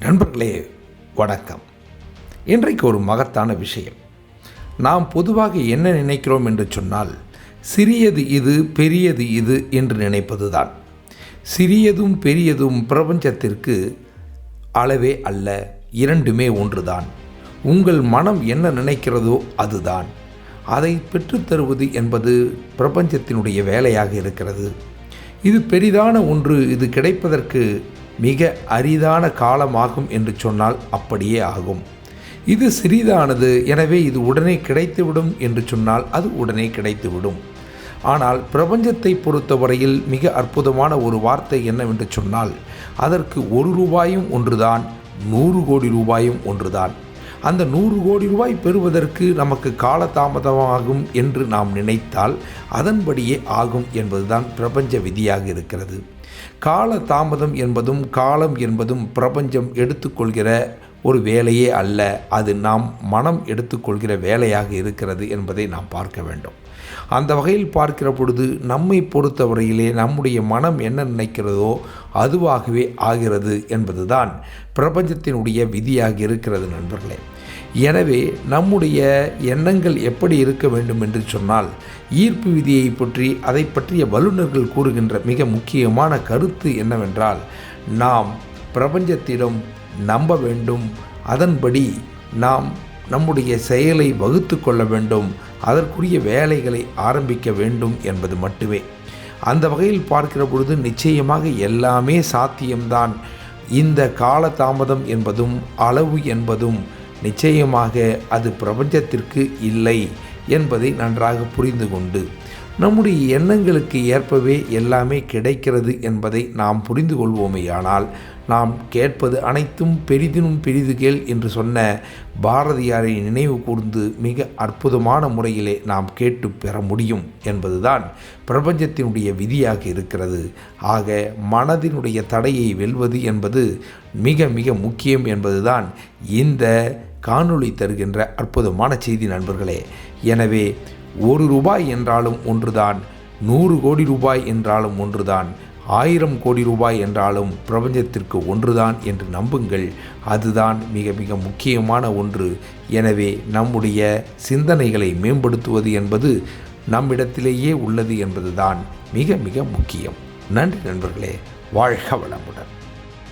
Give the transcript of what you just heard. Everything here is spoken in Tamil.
நண்பர்களே வணக்கம். இன்றைக்கு ஒரு மகத்தான விஷயம். நாம் பொதுவாக என்ன நினைக்கிறோம் என்று சொன்னால் சிறியது இது பெரியது இது என்று நினைப்பதுதான். சிறியதும் பெரியதும் பிரபஞ்சத்திற்கு அளவே அல்ல இரண்டுமே ஒன்றுதான். உங்கள் மனம் என்ன நினைக்கிறதோ அதுதான். அதை பெற்றுத்தருவது என்பது பிரபஞ்சத்தினுடைய வேலையாக இருக்கிறது. இது பெரிதான ஒன்று இது கிடைப்பதற்கு மிக அரிதான காலமாகும் என்று சொன்னால் அப்படியே ஆகும். இது சிறிதானது எனவே இது உடனே கிடைத்துவிடும் என்று சொன்னால் அது உடனே கிடைத்துவிடும். ஆனால் பிரபஞ்சத்தை பொறுத்தவரையில் மிக அற்புதமான ஒரு வார்த்தை என்னவென்று சொன்னால் அதற்கு ஒரு ரூபாயும் ஒன்றுதான் நூறு கோடி ரூபாயும் ஒன்றுதான். அந்த நூறு கோடி ரூபாய் பெறுவதற்கு நமக்கு காலதாமதமாகும் என்று நாம் நினைத்தால் அதன்படியே ஆகும் என்பதுதான் பிரபஞ்ச விதியாக இருக்கிறது. கால தாமதம் என்பதும் காலம் என்பதும் பிரபஞ்சம் எடுத்துக்கொள்கிற ஒரு வேலையே அல்ல. அது நாம் மனம் எடுத்துக்கொள்கிற வேலையாக இருக்கிறது என்பதை நாம் பார்க்க வேண்டும். அந்த வகையில் பார்க்கிற பொழுது நம்மை பொறுத்தவரையிலே நம்முடைய மனம் என்ன நினைக்கிறதோ அதுவாகவே ஆகிறது என்பதுதான் பிரபஞ்சத்தினுடைய விதியாக இருக்கிறது நண்பர்களே. எனவே நம்முடைய எண்ணங்கள் எப்படி இருக்க வேண்டும் என்று சொன்னால் ஈர்ப்பு விதியை பற்றி அதை பற்றிய வல்லுநர்கள் கூறுகின்ற மிக முக்கியமான கருத்து என்னவென்றால் நாம் பிரபஞ்சத்திடம் நம்ப வேண்டும் அதன்படி நாம் நம்முடைய செயலை வகுத்து கொள்ள வேண்டும் அதற்குரிய வேலைகளை ஆரம்பிக்க வேண்டும் என்பது மட்டுமே. அந்த வகையில் பார்க்கிற பொழுது நிச்சயமாக எல்லாமே சாத்தியம்தான். இந்த காலதாமதம் என்பதும் அளவு என்பதும் நிச்சயமாக அது பிரபஞ்சத்திற்கு இல்லை என்பதை நன்றாக புரிந்து கொண்டு நம்முடைய எண்ணங்களுக்கு ஏற்பவே எல்லாமே கிடைக்கிறது என்பதை நாம் புரிந்து கொள்வோமேயானால் நாம் கேட்பது அனைத்தும் பெரிதினும் பெரிது கேள் என்று சொன்ன பாரதியாரை நினைவு கூர்ந்து மிக அற்புதமான முறையிலே நாம் கேட்டு பெற முடியும் என்பதுதான் பிரபஞ்சத்தினுடைய விதியாக இருக்கிறது. ஆக மனதினுடைய தடையை வெல்வது என்பது மிக மிக முக்கியம் என்பதுதான் இந்த காணொளி தருகின்ற அற்புதமான செய்தி நண்பர்களே. எனவே ஒரு ரூபாய் என்றாலும் ஒன்றுதான் நூறு கோடி ரூபாய் என்றாலும் ஒன்றுதான் ஆயிரம் கோடி ரூபாய் என்றாலும் பிரபஞ்சத்திற்கு ஒன்றுதான் என்று நம்புங்கள். அதுதான் மிக மிக முக்கியமான ஒன்று. எனவே நம்முடைய சிந்தனைகளை மேம்படுத்துவது என்பது நம்மிடத்திலேயே உள்ளது என்பதுதான் மிக மிக முக்கியம். நன்றி நண்பர்களே. வாழ்க வளமுடன்.